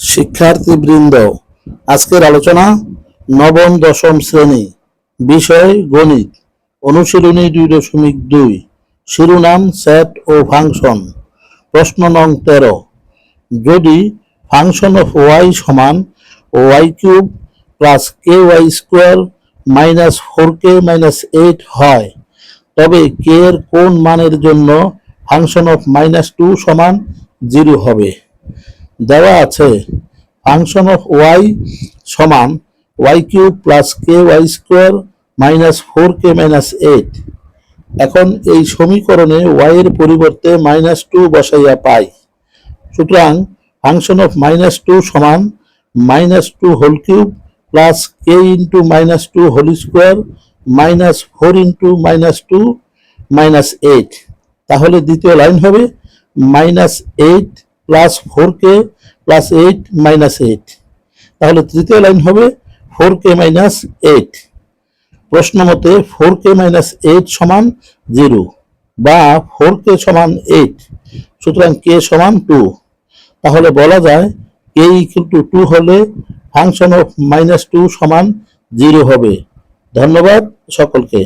শিক্ষার্থীবৃন্দ, আজকের আলোচনা নবম, দশম শ্রেণি, বিষয় গণিত, অনুশীলনী দুই দশমিক দুই, শিরোনাম সেট ও ফাংশন, প্রশ্ন নং তেরো। যদি ফাংশন অফ ওয়াই সমান Y cube plus K Y square minus four K minus eight হয়, তবে কে এর কোন মানের জন্য ফাংশন অফ মাইনাস টু সমান জিরো হবে? দেওয়া আছে। ফাংশন অফ ওয়াই সমান Y cube plus K Y square minus four K minus eight এখন এই সমীকরণে ওয়াইয়ের পরিবর্তে মাইনাস টু বসাইয়া পাই। সুতরাং ফাংশন অফ মাইনাস টু সমান minus two whole cube plus K into minus two whole square minus four into minus two minus eight তাহলে দ্বিতীয় লাইন হবে minus eight plus four K plus eight minus eight তাহলে তৃতীয় line হবে four K minus eight প্রশ্ন মতে four K minus eight সমান zero বা ফোর কে সমান এইট সুতরাং কে সমান টু তাহলে বলা যায় কে ইকুয়াল টু টু হলে ফাংশন অফ মাইনাস টু সমান জিরো হবে। ধন্যবাদ সকলকে।